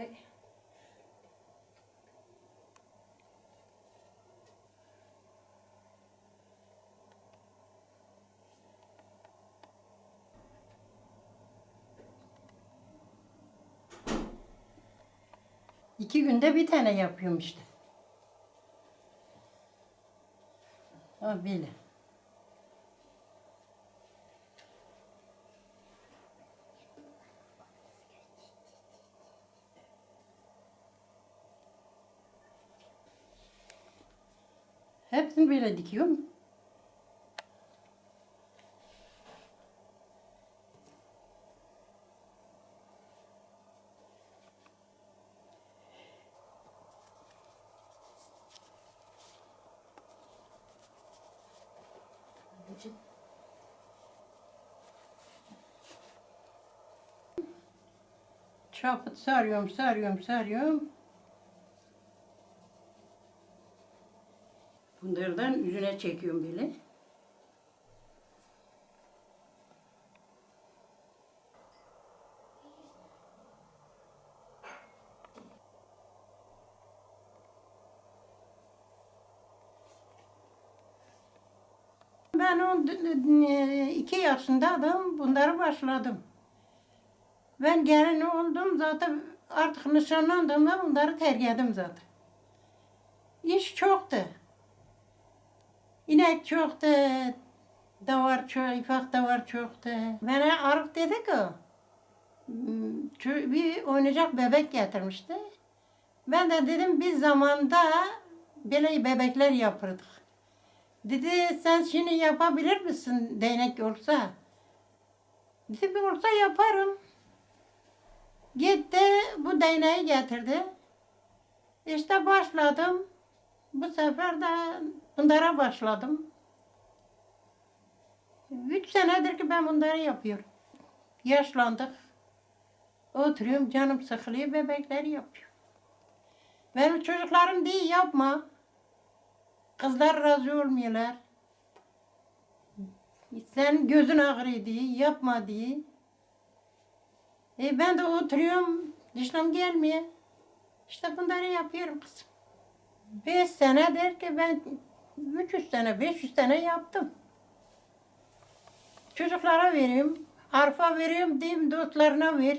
Ay. İki günde bir tane yapıyorum işte. Ha böyle. Hepsini böyle dikiyorum. Çapıt sarıyorum, sarıyorum, sarıyorum. Bunlardan yüzüne çekiyorum böyle. Ben on, iki yaşındaydım, bunları başladım. Ben gelin oldum zaten artık nişanlandığımda bunları terk ettim zaten. İş çoktu. İnek çoktu, davar çok, ifak davar çoktu. Bana Arif dedi ki, "Hmm, bir oynayacak bebek getirmişti. Ben de dedim biz zamanda böyle bebekler yapırdık. Dedi sen şimdi yapabilir misin değnek olsa? Dedi bir olsa yaparım. Gitti bu değneği getirdi. İşte başladım. Bu sefer de bunlara başladım. Üç senedir ki ben bunları yapıyorum. Yaşlandık. Oturuyorum canım sıkılıyor bebekleri yapıyorum. Benim çocuklarım değil yapma. Kızlar razı olmuyorlar. Sen gözün ağrıyor diye, yapma diye. E ben de oturuyorum, dişim gelmiyor. İşte bunları yapıyorum kızım. Beş senedir ki ben 300 sene, 500 sene yaptım. Çocuklara veriyorum, arpa veriyorum, diyeyim dostlarına ver.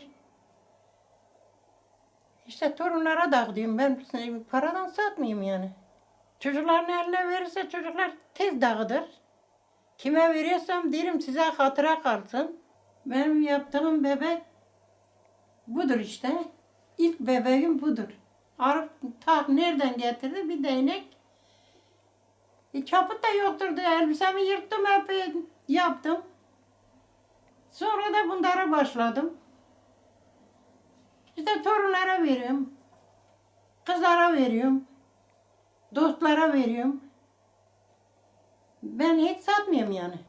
İşte torunlara dağıtıyorum. Ben paradan satmayayım yani. Çocukların eline verirse çocuklar tez dağıdır. Kime veriyorsam derim size hatıra kalsın. Benim yaptığım bebek budur işte. İlk bebeğim budur. Arif tak nereden getirdi bir değnek. E, çaput da yokturdu. Elbisemi yırttım hep e, yaptım. Sonra da bunlara başladım. İşte torunlara veriyorum. Kızlara veriyorum. Dostlara veriyorum. Ben hiç satmıyorum yani.